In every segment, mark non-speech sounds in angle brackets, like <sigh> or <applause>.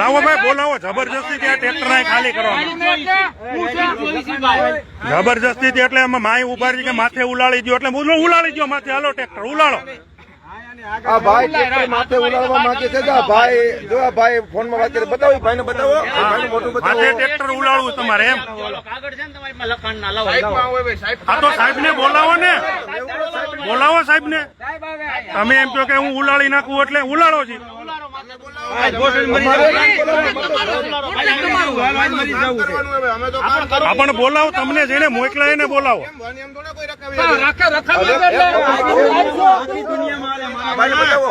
લાવો ભાઈ, બોલાવો. જબરજસ્તી ત્યાં ટ્રેક્ટર ખાલી કરવાનું. જબરજસ્તી એટલે એમાં માય ઊભા રહી કે માથે ઉલાળી દો એટલે ઉલાળી દો માથે. હાલો ટ્રેક્ટર ઉલાળો. આ ભાઈ ટ્રેક્ટર માથે ઉલાળવા માંગે છે આ ભાઈ જો આ ભાઈ ફોનમાં વાત કરે બતાવો ભાઈ ભાઈને બતાવો ભાઈને બતાવો ટ્રેક્ટર ઉલાળવું તમારે એમ કાગળ છે ને તમારી લખાણ ના લાવો આ તો સાહેબ ને બોલાવો ને બોલાવો સાહેબ ને તમે એમ કહો કે હું ઉલાળી નાખું એટલે ઉલાળો છે આપણને પણ બોલાવો તમને જેને મોકલાય એને બોલાવો ભાઈને બતાવો.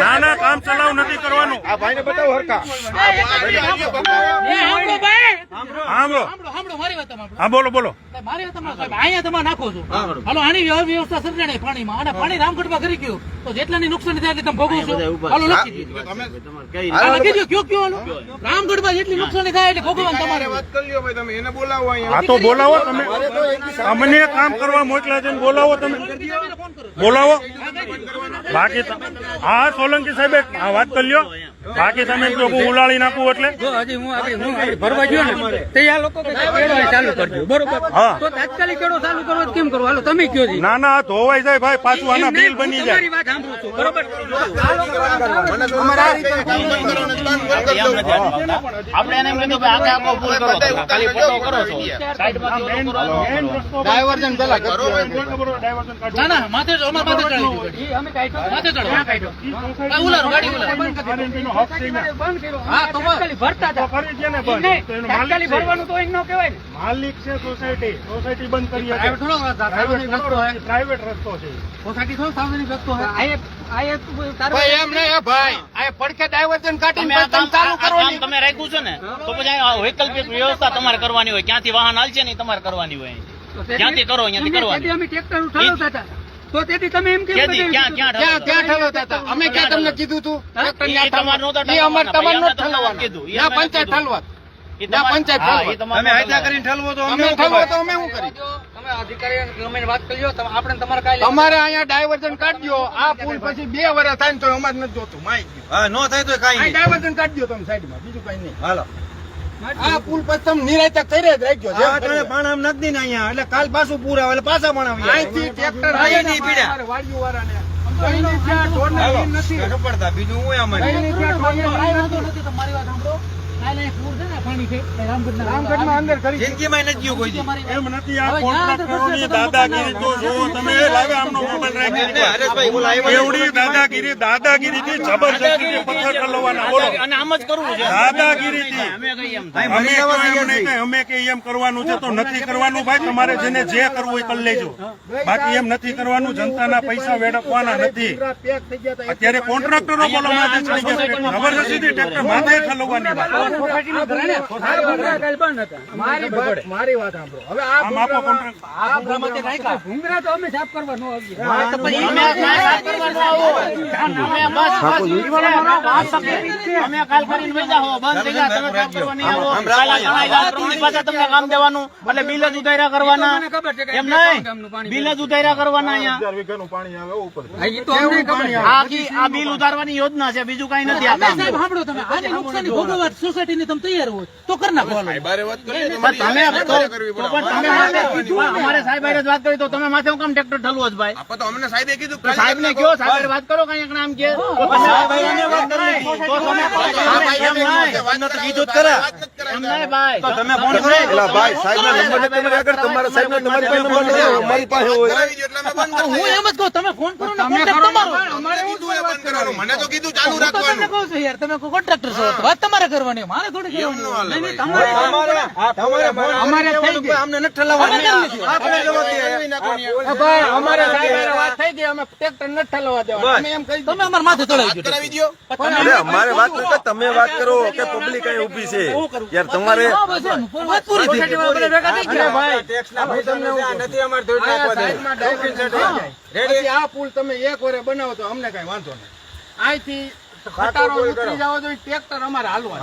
ના ના કામ ચલાવ નથી કરવાનું. આ ભાઈને બતાવો હરકા હા બોલો બોલો. બોલો અહીંયા તમે નાખો છો. હાલો આની વ્યવ- વ્યવસ્થા સર્જાણી પાણીમાં. અને પાણી રામગઢમાં કરી ગયું. તો જેટલાની નુકસાન થાય એટલે તમે ભોગવો છો. હાલો લખી રામગઢમાં જેટલી નુકસાની થાય એટલે ભોગવવાનું તમારે. હા તો બોલાવો તમે અમને કામ કરવા મોકલ્યા છે બોલાવો તમે. બોલાવો. બાકી હા સોલંકી સાહેબ હા વાત કરી લ્યો. બાકી તમે જો હું ઉલાળી નાખું એટલે? હજી હું આગળ હું આગળ ભરવા ગયો ને તો આ લોકો કે કેળો ચાલુ કરજો. બરોબર? તો તાત્કાલિક કેળો ચાલુ કરો કેમ કરો? હાલો તમે કયો જી. ના ના ધોવાઈ જાય ભાઈ પાછું આના બિલ બની જાય. તમારી વાત સાંભળું છું. બરોબર આપણે એને એમ કીધું કે આગે આખો ફૂલ કરો ખાલી ફોટો કરો છો. સાઈડમાં ડાયવર્ઝન પેલા ના ના માથે ચડો, માથે અમે કાઢ્યો માથે ચડો ઉલારો ગાડી ઉલારો હા તો તાત્કાલિક ભરતા હતા. કરી છે ને નહીં, બંધ તો એનો તાત્કાલિક માલિક છે. ભરવાનું તો એમ ન કહેવાય ને. માલિક છે સોસાયટી. સોસાયટી બંધ કરી પ્રાઇવેટ શકે થોડો સાર્વજનિક રસ્તો હોય પ્રાઇવેટ રસ્તો છે. સોસાયટી થોડો સાર્વજનિક રસ્તો હોય અહીંયા અહીંયા તારું એમ નહીં ભાઈ. આ પડકે ડાયવર્ઝન તમે રાખ્યું છે ને? તો પછી વૈકલ્પિક વ્યવસ્થા તમારે કરવાની હોય. ક્યાંથી વાહન હાલશે ને તમારે કરવાની હોય ક્યાંથી કરો, અહીંયાથી કરવાની. તો તેથી તમે એમ કેમ ક્યાં ક્યાં ઠલવતા હતા અમે ક્યાં તમને કીધું તું? અમારે તમારે નહોતું ઠલવવાનું. કીધું. ના પંચાયત ઠલવા ના પંચાયત તમારે ઠલવવાનું. અમે ઠલવો તો અમે શું કરી તમે અધિકારી ગમે વાત કરી લો તમે- આપણે તમારે કાંઈ અમારે અહીંયા ડાયવર્ઝન કાઢજો. આ પુલ પછી બે વર્ષ થાય ને તો અમારે નથી જોતું. માઈ હા નો થાય તો કઈ ડાયવર્ઝન કાઢજો તમે સાઈડમાં બીજું કઈ નહીં. હાલો. આ પુલ પછી તમે નિરાયતા કરી જ રાખજો પાણ આમ નથી ને અહીંયા એટલે કાલ પાછું પૂર આવે એટલે પાછા પણ આવી અહીંથી ટ્રેક્ટર આવી નહીં પીડ્યા. વાડીઓ વાળાને નથી બીજું હું વાંધો નથી તમારી વાત સાંભળો કાલે પૂર પાણી છે. રામગઢમાં અંદર કરી જિંદગીમાં નથી ગયું કોઈ એમ નથી આ હવે જ્યાં આગળ કોન્ટ્રાક્ટરોની દાદાગીરી તો જુઓ તમે લાવે આમનો મોબાઈલ રાખી હરેશભાઈ ઓલા આવ્યા એવડી દાદાગીરી થી જબરજસ્તી પથ્થર ઠલવવાના બોલો. અને આમ જ કરવું છે. દાદાગીરીથી. અમે કઈ અમે તો એમ નહીં. કે અમે કે એમ કરવાનું છે તો નથી કરવાનું ભાઈ. તમારે જેને જે કરવું હોય કરી લેજો. બાકી એમ નથી કરવાનું જનતાના પૈસા વેડફવાના નથી. અત્યારે કોન્ટ્રાક્ટરો બોલો માથે ચડી ગયા જબરજસ્તી ટ્રેક્ટર માથે ઠલવવાની મારી વાત સાંભળો હવે આ આમ આપો કોન્ટ્રાક્ટ આ ભૂંગળામાં તે રાખ્યા. ભૂંગરા તો અમે સાફ કરવા ન આવીએ અમે આ કાંઈ કરવાનું આવો. અમે બસ અમે કાલ કરીને વહી જાઓ. બંધ થઈ ગયા તમે કામ કરવા નહીં આવો. કાલ આ ઘણા હજાર પ્રમાણે પાછા તમને કામ દેવાનું એટલે બિલ જ ઉધાર્યા કરવાના મને ખબર છે કે એમ નહીં બિલ જ ઉધાર્યા કરવાના અહીંયા પાણી આવે ઉપર. આ બિલ ઉતારવાની યોજના છે બીજું કઈ નથી સોસાયટી ની સાહેબ સાંભળો તમે આની નુકસાની ભોગવવા સોસાયટીની તમે તૈયાર હોય તો કર નાખો. અમારે સાહેબ જ વાત કરી તો તમે માથે હું કામ ટ્રેક્ટર ઠલવો જ ભાઈ? અમને સાહેબે કીધું સાહેબ ને કયો સાહેબ વાત કરો કઈ નામ કે. તો તમે સાહેબ હારે વાત કરો. તો તમે એમ નહીં. તમને તો કીધું જ ખરા એમ નહીં ભાઈ તો તમે ફોન કરો. એલા ભાઈ સાહેબ ના નંબર નથી તમારી આગળ તમારા સાહેબ નો તમારી પાસે નંબર નથી અમારી પાસે હોય. તો હું એમ જ કહું તમે ફોન કરો ને કોન્ટેક્ટ તમારો. મને તો કીધું ચાલુ હું તો તમને કહું છું યાર તમે કોન્ટ્રાક્ટર છો વાત તમારે કરવાની મારે થોડી કરવાની અમારે વાત થઈ ગઈ અમે ટ્રેક્ટર નથી ઠલવવા દેવા અમે એમ કહી તમે વાત કરતા, તમે વાત કરો કે પબ્લિક અહીં ઊભી છે યાર તમારે આ પુલ તમે એક વરે બનાવો તો અમને કઈ વાંધો નહીં અહીંથી ખટારો ઉતરી જાવ તો ટ્રેક્ટર અમારે હાલવા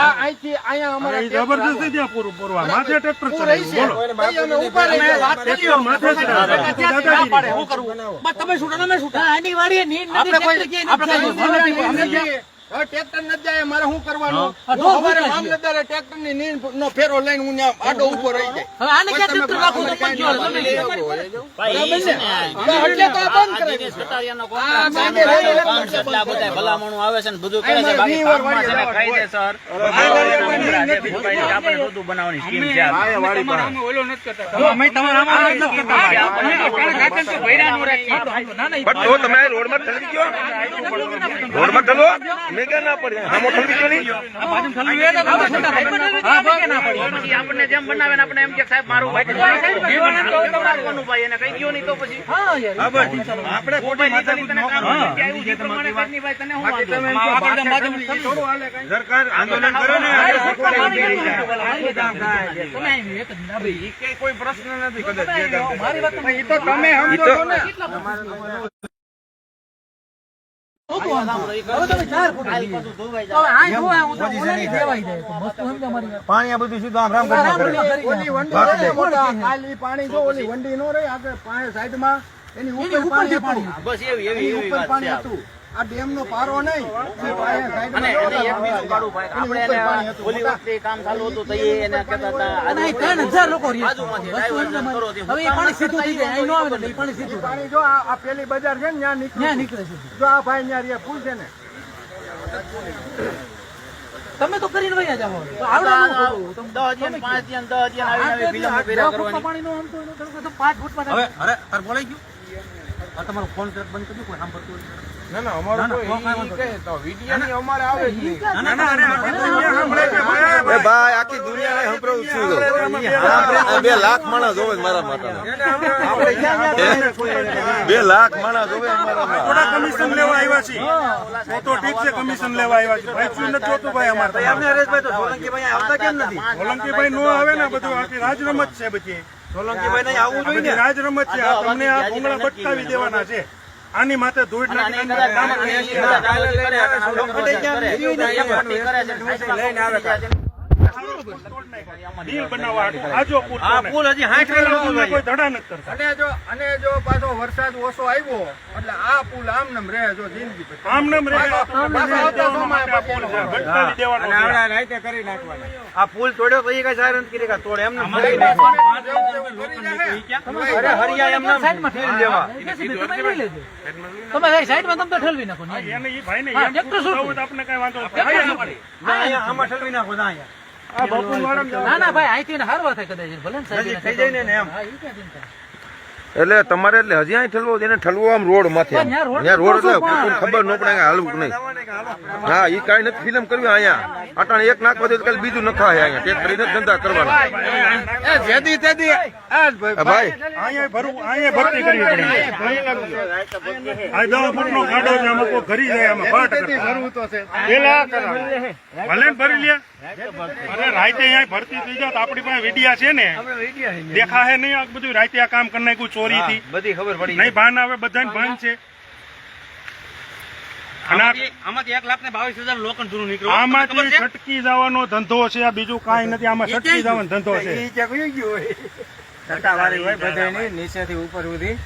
આ અહીંથી અહીંયા અમારે એ જબરજસ્તી ત્યાં પૂરું પૂરવા. માથે ટ્રેક્ટર બોલો. અમે ઊભા રહીને વાત ટ્રેક્ટર માથે દાદાગીરી બસ તમે છૂટો તમે છૂટા. આની વાડીએ નીંદ નથી, આપણે કોઈ નથી. અમે જે હવે ટ્રેક્ટર નથી જાય મારે શું કરવાનું? ભૂખ્યા મામલતદારે ટ્રેક્ટરની નીંદ નો ફેરો લઈને હું આડો ઊભો રહી જાય. હવે આને ક્યાં ટ્રેક્ટર રાખવું તો પણ જો, તમે ને, એટલે તો બંધ આ કરાવી આ બધા ભલામણો આવે છે ને બધું કરે છે. બાકી વીસ છે ને વાળી કાયદેસર બીજું આપણે બધું બનાવવાની સ્કીમ છે આ. ઓલો નથી કરતા. અમે તમારા નથી કરતા ભાઈ. અમે તો ભર્યા ન રાખીએ. ના ના તો તમે રોડમાં ઠલવી ગયો રોડમાં ઠલવો મેં ના પડે આમો ઠંડી. પછી આપણને જેમ બનાવે ને આપણે એમ કે સાહેબ મારું ભાઈ. જીવન તો તમારું ભાઈ? એને કઈ ગયો નહીં તો પછી? હા યાર આપણે. સરકાર આંદોલન કરે ને. કોઈ પ્રશ્ન નથી કદાચ મારી વાત તમે- પાણી આ બધું સીધું આમ રામ ઈ પાણી જો ઓલી વંડી નો રહી આગળ સાઈડ સાઈડમાં એની ઉપર પાણી. હતું. આ. ડેમ નો પારો નહીં. અને એક બીજું ભાઈ આપણે પાણી એને ઓલી વખતે કામ ચાલુ હતું તો એને કહેતા હતા ત્રણ હજાર લોકો રહે છે. વસ્તુ સમજો મારી. હવે પાણી સીધું થઈ જાય અહીં આવે ને પાણી સીધું પાણી જો આ પેલી બજાર છે ને ત્યાં ત્યાં નીકળે નીકળે છે. જો આ ભાઈ ત્યાં રહ્યા પુલ છે ને. તમે તો કરીને વયા જાઓ પાંચ ફૂટમાં હવે અરે તાર બોલાઈ ગયું? તમારો ફોન બંધ કરી કોઈ સાંભળતું. ના ના અમારો ના, ના, કોઈ કહે તો વીડિયો અમારે આવે જ ના, ના, ના, અરે આખી દુનિયા સાંભળે છે, ભાઈ. ભાઈ. આખી દુનિયાને સંભળાવું છું. બે લાખ માણસ જોવે મારા માતા બે લાખ માણસ જોવે થોડા કમિશન લેવા આવ્યા છીએ. તો તો ઠીક છે કમિશન લેવા આવ્યા છે ભાઈ શું નથી જોતું ભાઈ અમારે સોલંકીભાઈ નો આવે ને બધું આખી રાજ રમત છે બધી. આ આવવું રાજ રમત છે. આ તમને આ ભૂંગળા બટકાવી દેવાના છે. આની માથે ધૂળ નાખી ડીલ બનાવવા આજો પુલ આ પુલ હજી હાંઠ વેલા નહોતો કોઈ ધડા નથી કરતા. અને જો અને જો પાછો વરસાદ ઓછો આવ્યો એટલે આ પુલ આમ નમ રહે જો જિંદગી પછી. આમ નામ રહે. આ બટકાવી આવતા દેવાનો સમયે માટે આ પુલ છે. બટકાવી દેવાનો છે. આ પુલ તોડ્યો પછી કઈ સારું નથી કરી તોડે એમને અરે હરિયા એમને સાઈડમાં ઠેલવી દેવા. તમે લઈ લેજો. તમે સાઈડમાં તમે તો ઠેલવી નાખો એને ઈ ભાઈ ને એમ ટ્રેક્ટર શું આપણે કાંઈ વાંધો કરે? આમાં ઠલવી નાખો ના અહીંયા. ના ના ભાઈ અહીંથી હારવા થાય કદાચ ભલે ને સાહેબ નજીક થઈ જાય ને એમ. હા, ઈ ક્યાં ચિંતા. એટલે તમારે એટલે હજી અહીં ઠલવો એને ઠલવો આમ રોડ માથે આમ. રોડ એટલે ખબર ન પડે હાલવું નહીં. હા ઈ કાંઈ નથી ફિલ્મ કરવી અહીંયા. અટાણે એક નાખવા દે કાલે બીજું નખાય અહીંયા. તે કરીને ધંધા કરવાના. જેદી તેદી. આ ભાઈ ભાઈ અહીંયા ભરું અહીંયા ભરતી કરવી પડે. આ દસ ફૂટનો ખાડો છે આમાં કોઈ ઘરી જાય આમાં બાટ કરતા. ભલે ભરી લે. અરે રાતે અહીંયા ભરતી થઈ જાત આપણી પાસે વિડિયા છે ને. દેખાશે નહીં આ બધું રાતે આ કામ કરી નાખ્યું ચોરીથી. બધી ખબર પડી નહીં ભાન આવે બધાને ભાન છે. આમાંથી એક લાખ ને બાવીસ હજાર લોકો નીકળ્યું. આમાંથી છટકી જવાનો ધંધો છે આ બીજું કાંઈ નથી આમાં છટકી જવાનો ધંધો છે. નીચેથી ઉપર સુધી.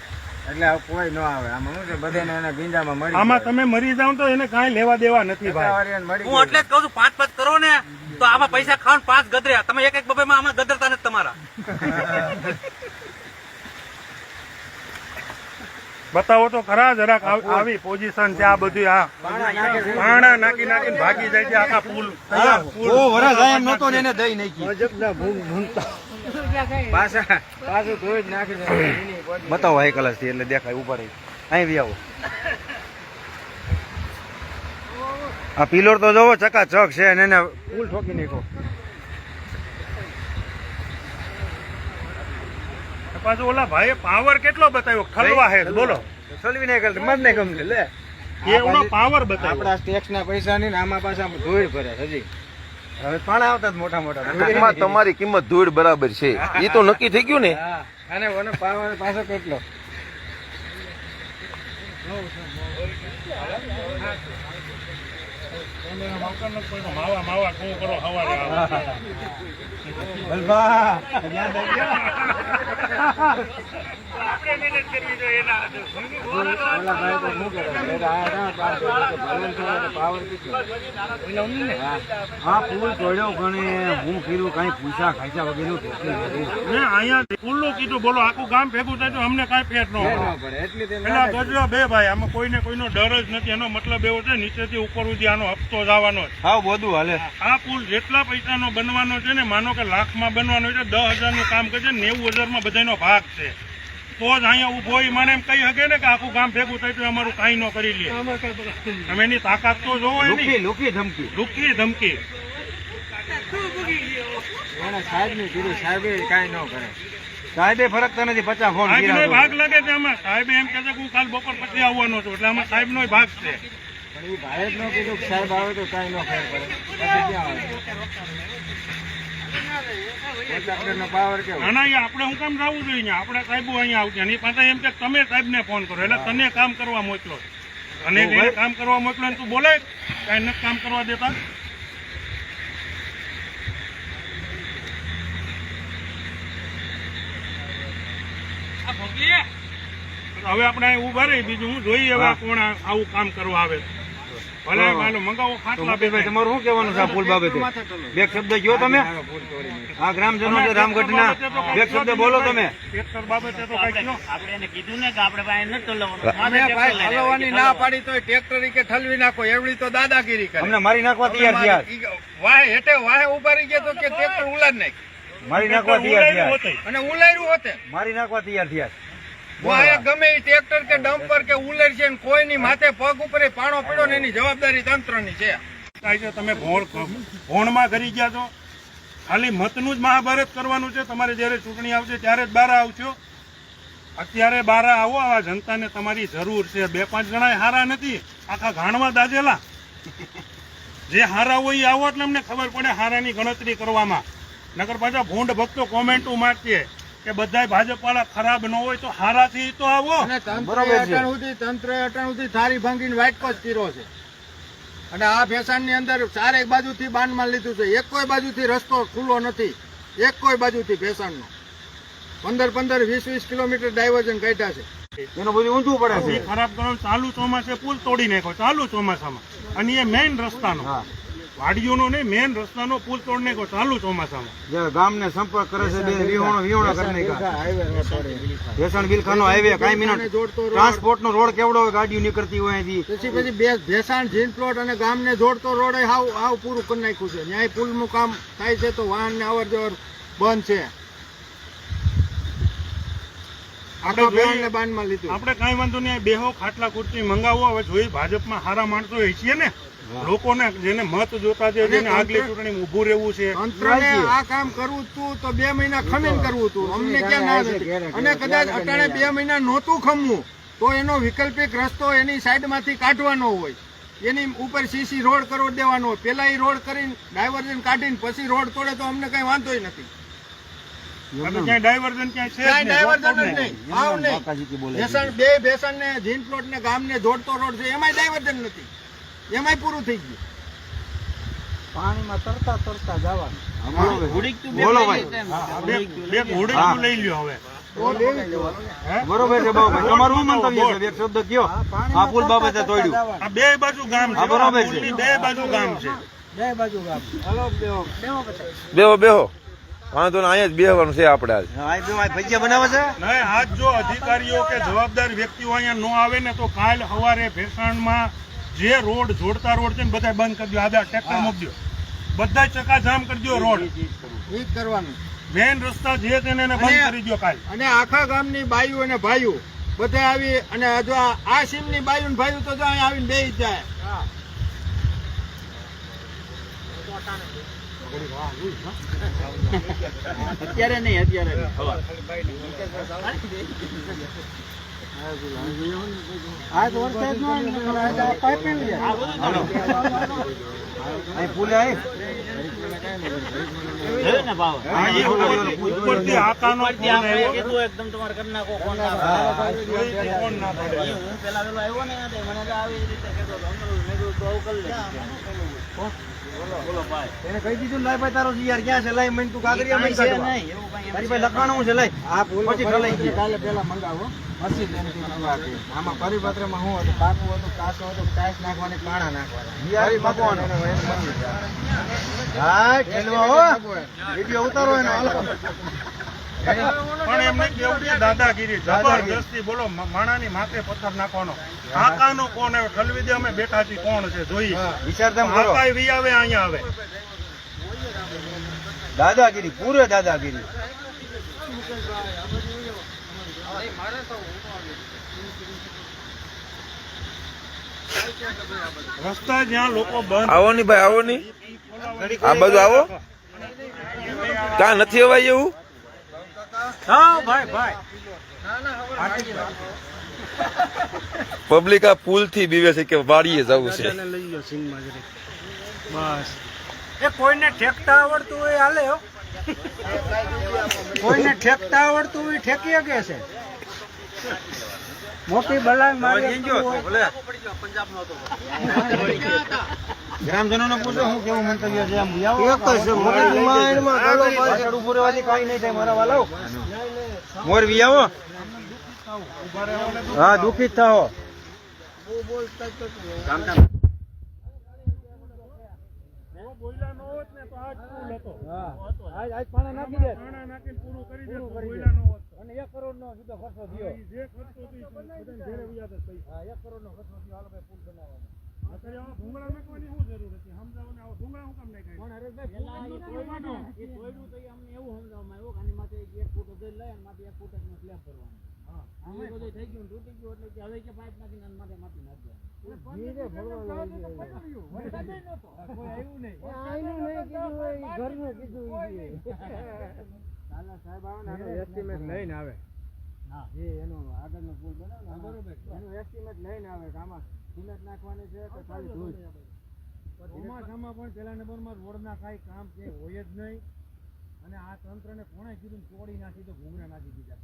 એટલે કોઈ ન આવે. આમાં શું છે? બધાને એના ગીંજામાં મળી આમાં તમે મરી જાવ તો એને કાંઈ લેવા દેવા નથી ભાઈ. હું એટલે જ કહું છું પાંચ પાંચ કરો ને તો આમાં પૈસા ખાવ પાંચ ગદર્યા તમે એક એક બબે માં આમાં ગદરતા નથી તમારા. <laughs> બતાવો તો ખરા જરાક આવ- આવી પોઝિશન છે આ બધું આ પાણા નાખી નાખીને ભાગી જાય છે આખા પુલ આ પુલ પાછા પાછું ધોઈ જ નાખી. બતાવો હાઈ ક્લાસથી એટલે દેખાય ઉપર અહીં બી આવો. આ પિલોર તો જોવો ચકાચક છે અને એને ફૂલ ઠોકી નાખો પાછું ઓલા ભાઈ પાવર કેટલો બતાવ્યો? ઠલવા હે બોલો. ઠલવી. નહીં કરતી મત નહીં ગમતી લે. એવડો પાવર બતાવ્યો. આપણા ટેક્સ ના પૈસા ને આમાં પાછા ધોઈ ભરે હજી. હવે પાણા આવતા જ મોટા મોટા. ટૂંકમાં તમારી કિંમત ધૂળ બરાબર છે. એ તો નક્કી થઈ ગયું ને? અને ઓનો પાછો કેટલો? માવા માવા કરો હવારે કીધું બોલો આખું ગામ ભેગું થાય તો અમને કાંઈ ફેર ન પેલા ગજવા બે ભાઈ આમાં કોઈને કોઈનો ડર જ નથી એનો મતલબ એવો છે નીચેથી ઉપર સુધી આનો હપ્તો જવાનો છે હા બધું હાલે. આ પુલ જેટલા પૈસાનો બનવાનો છે ને, માનો કે લાખમાં બનવાનો છે, દસ હજારનું કામ કરશે નેવું હજારમાં બધાનો ભાગ છે. તો જ અહીંયા ઊભો હોય મને એમ કહી શકે ને કે આખું ગામ ભેગું થાય તો અમારું કાંઈ ન કરી લે. તમે એની તાકાત તો જોવો લુકી એની લુકી ધમકી. લુખી ધમકી. સાહેબની કીધું સાહેબે કાંઈ ન કરે. સાહેબે ફરક તો નથી પચાસ ફોન ભાગ લાગે છે આમાં. સાહેબ એમ કે છે કે હું કાલ બપોર પછી આવવાનો છું એટલે આમાં સાહેબનો ભાગ છે. પણ એ ભાઈ જ ન કીધું સાહેબ આવે તો કાંઈ ન ફેર પડે પછી ક્યાં આવે કોન્ટ્રાક્ટરનો પાવર કેવો ના ના એ આપણે હું કામ જવું જોઈએ અહીંયા? આપણે સાહેબો અહીંયા આવશે. એની પાસે એમ કે તમે સાહેબને ફોન કરો. એટલે તને કામ કરવા મોકલો. અને કામ કરવા મોકલો ને તું બોલે કાંઈ નથી કામ કરવા દેતા. હવે આપણે અહીં ઊભા રહી બીજું હું જોઈએ હવે કોણ આવું કામ કરવા આવે તમારું શું કહેવાનું છે આ પુલ બાબતે? બે શબ્દ કયો તમે? આ ગ્રામજનો છે રામગઢના. બે શબ્દ બોલો તમે. ટ્રેક્ટર બાબતે તો કઈ કયો આપણે એને કીધું ને પાડી તો ટ્રેક્ટર કે ઠલવી નાખો એવડી તો દાદાગીરી કરે. અમને મારી નાખવા તૈયાર થયા વાહે હેઠે વાહે ઊભા રહી ગયા તો કે ટ્રેક્ટર ઉલાડ નાખ. મારી નાખવા તૈયાર થયા અને ઉલાર્યું હોતે મારી નાખવા તૈયાર થયા ગમે એ ટ્રેક્ટર કે ડમ્પર કે ઉલેર છે કોઈની માથે પગ ઉપર પાણો પડ્યો ને એની જવાબદારી તંત્રની છે. તમે ભોણ ભોણમાં કરી ગયા છો. ખાલી મતનું જ મહાભારત કરવાનું છે. તમારે જ્યારે ચૂંટણી આવશે ત્યારે જ બાર આવશો. અત્યારે બાર આવો આ જનતાને તમારી જરૂર છે. બે પાંચ જણા હારા નથી. આખા ઘાણમાં દાજેલા જે હારા હોય એ આવો એટલે અમને ખબર પડે હારાની ગણતરી કરવામાં. નગર પાછા ભૂંડ ભક્તો કોમેન્ટો મારશે. કે બધા ભાજપ વાળા ખરાબ ન હોય તો હારાથી તો આવો. તંત્ર અટાણ સુધી તંત્ર અટાણ સુધી થારી ભાંગીને વાઇટકો જ કર્યો છે. અને આ ફેશનની અંદર ચારેક બાજુથી બાંધમાં લીધું છે. એક કોઈ બાજુથી રસ્તો ખુલ્લો નથી. એક કોઈ બાજુથી ફેશનનો. પંદર પંદર વીસ વીસ કિલોમીટર ડાયવર્ઝન કાઢ્યા છે. એનું બધું ઊંધું પડે છે. ખરાબ કરવાનું ચાલુ ચોમાસે પુલ તોડી નાખ્યો. ચાલુ ચોમાસામાં. અને એ મેઇન રસ્તાનો. વાડીઓનો નહીં મેઇન રસ્તાનો પુલ તોડી નાખ્યો ચાલુ ચોમાસામાં. જે ગામને સંપર્ક કરે છે બે વિહોણો વિહોણો કરી નાખ્યા. બિલખાનો હાઈવે કાંઈ મિનિટ. ટ્રાન્સપોર્ટ નો રોડ કેવડો હોય ગાડીઓ નીકળતી હોય અહીંથી. પછી પછી બે ભેસાણ જીન પ્લોટ અને ગામને જોડતો રોડ હાવ હાવ પૂરું કરી નાખ્યું છે. ન્યાય પુલનું કામ થાય છે તો વાહન ને અવર જવર બંધ છે. આપડે જોઈએ- ને લીધું. આપણે કઈ વાંધો નહીં બેહો ખાટલા ખુરશી મંગાવો. હવે જોઈ ભાજપમાં સારા માણસો હોય છીએ ને. લોકોને જેને મત જોતા છે જેને આગલી ચૂંટણી ઉભું રહેવું છે. તંત્રને આ કામ કરવું તું તો બે મહિના ખમીને કરવું તું. અમને ક્યાં ના અને કદાચ અટાણે બે મહિના નહોતું ખમવું તો એનો વિકલ્પિક રસ્તો એની સાઈડમાંથી કાઢવાનો હોય. એની ઉપર સીસી રોડ કરો દેવાનો હોય. પેલા એ રોડ કરીને ડાયવર્ઝન કાઢીને પછી રોડ તોડે તો અમને કઈ વાંધો નથી. ડાયવર્ઝન બે ભેસણ ને જીન પ્લોટ ને ગામ ને જોડતો રોડ છે. એમાંય ડાયવર્ઝન નથી. એમાંય પૂરું થઈ ગયું. પાણીમાં તરતા તરતા જવાનું. બોલો બે ભાઈ. લઈ બે બે લઈ લ્યો હવે. બરોબર છે બાબુભાઈ તમારું શું મંતવ્ય છે? એક શબ્દ કયો? આ પુલ બાબતે તોડ્યું. આ બે બાજુ ગામ છે. હા, બરોબર આ છે. બે બાજુ ગામ છે. બેહો. બેહો વાંધો ને અહીંયા જ બેહવાનું છે આપણે આજ. ભજીયા બનાવે છે? નહીં આજ જો અધિકારીઓ કે જવાબદાર વ્યક્તિઓ અહીંયા ન આવે ને તો કાલ સવારે ભેસાણમાં જે રોડ જોડતા રોડ છે ને બધા બંધ કરી દો. આધા ટ્રેક્ટર મૂકી દો. બધા ચકાજામ કરી દો રોડ. ઈ જ કરવાનું. મેન રસ્તા જે છે ને એને બંધ કરી દો કાલ. અને આખા ગામની બાઈઓ અને ભાઈઓ બધા આવી અને જો આ- સીમની બાઈઓ ને ભાઈઓ તો જો અહીંયા આવીને બે જાય. અત્યારે નહીં અત્યારે. આજ વરસાદ નો ઉપરથી આકાનો. કીધું એકદમ તમારે કરી નાખો ફોન ના પાડે. જોઈથી ફોન ના પડે. હું પેલા પેલો આવ્યો ને મને આવી રીતે કહેતો હતો મેં કીધું તો કરી લે એને કહી દીધું લાય ભાઈ તારો યાર ક્યાં છે? લાય મને તું કાગરિયા મને કાઢવા તારી પાસે લખાણું છે લાય. આ પછી લઈ કાલે પેલા મંગાવો. પછી મંગાવા આમાં પરિપત્રમાં શું હતું? કાકુ હતું કાસો હતું ટાઈસ નાખવાની પાણા નાખવાના. મગવાનું હા ખેલવા હો. વીડિયો ઉતારો એનો હાલો. પણ એમને કેવું કે દાદાગીરી જબરદસ્તી બોલો માણાની માથે પથ્થર નાખવાનો. કાકાનો કોણ? આવે ઠલવી દે અમે બેઠા છીએ કોણ છે? જોઈએ કાકા વી આવે અહીંયા આવે. દાદાગીરી પૂરે દાદાગીરી. રસ્તા જ્યાં લોકો બંધ આવો ની ભાઈ આવો ની. આ બાજુ આવો. ક્યાં નથી અવાય એવું? હા ભાઈ ભાઈ. પબ્લિક આ પુલથી બીવે છે કે વાડીએ જવું છે. બસ. એ કોઈને ઠેકતા આવડતું હોય હાલે હો. કોઈને ઠેકતા આવડતું હોય ઠેકી શકે છે. મોટી બલાઈ મારી ગ્રામજનો ને પૂછો હું કેવું મંતવ્ય છે આમ થાય મારા વાલો મોર વિયાવો હા દુઃખી જ થાઓ. બોયલા નો હોત ને તો આજ પુલ હતો. આજ આજ પાણા નાખી દે. પાણા નાખીને પૂરું કરી દે બોયલા નો હોત અને એક કરોડ નો સીધો ખર્ચો થયો. જે ખર્ચો હતો બધાને ઘેરે વ્યાજ જ પૈસા. એક કરોડ નો ખર્ચો થયો. હાલો ભાઈ પુલ બનાવવાનો. અત્યારે આવા ભૂંગળા નાખવાની શું જરૂર હતી? સમજાવો ને આવા ભૂંગળા શું કામ નાખ્યા? પણ હરેશભાઈ પુલ એ તોડ્યું તો. અમને એવું સમજાવવામાં આવ્યું કે આની માથે એક ફૂટ ઉધેર લઈ અને માથે એક ફૂટ જ સ્લેબ કરવાનો આમાં બધું થઈ ગયું તૂટી ગયું એટલે હવે કે પાઇપ નાખીને માથે માટી નાખી લઈને આવે. એનો આગળનો પુલ બનાવે એનું estimate લઈને આવે કે આમાં નાખવાની છે કે ખાલી ધૂળ? ચોમાસામાં પણ પેલા નંબરમાં રોડના કાંઈ કામ કે હોય જ નહીં. અને આ તંત્રને કોણે કીધું ને તોડી નાખી તો ઘૂંઘરા નાખી દીધા.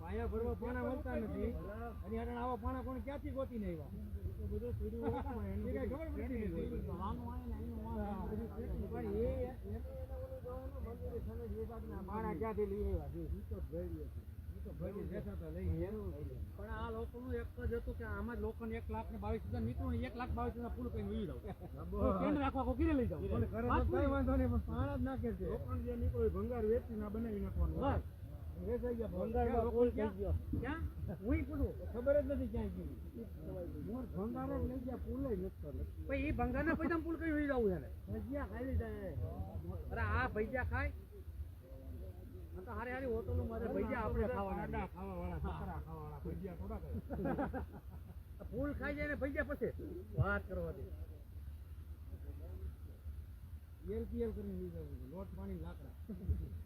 પાયા ભરવા પાણા મળતા નથી અને આવા પાણા કોણ ક્યાંથી ગોતીને આવ્યા? એ તો બધું તોડ્યું હોય તો એ કાંઈ ખબર પડતી નથી. હા. પણ એ એને એને ઓલું જોવાનું મંજૂરી ખનિજ વિભાગના પાણા ક્યાંથી લઈ આવ્યા છે? છે. પણ આ લોકોનું એક જ હતું કે આમાં જ લોકોને એક લાખ ને બાવીસ હજાર નીકળું એક લાખ બાવીસ હજાર પૂરું કરીને ઉઈ દઉં રાખવા કોઈ કીધે લઈ જાઉં કરે વાંધો નહીં પણ પાણા જ નાખે છે. લોખંડ જે નીકળ્યું ભંગાર વેચી ના બનાવી નાખવાનું. બસ. ખબર જ નથી ક્યાંય ગયું ભંગાર જ લઈ ગયા પુલે નથી કરતો. એ ભંગારના પૈસા પૂરું કરી ઉઈ જવું એને ભજીયા ખાઈ લીધા અરે આ ભૈજા ખાય હારી હારી હોટલો મારે ભૈજા આપણે ખાવાના છોકરા ભજીયા થોડા. ફૂલ ખાઈ જાય ને ભૈજા પછી? વાત કરવા દે. એલ પીએલ કરીને લઈ જવું લોટ પાણી લાકડા.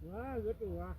વાહ ગટું વાહ.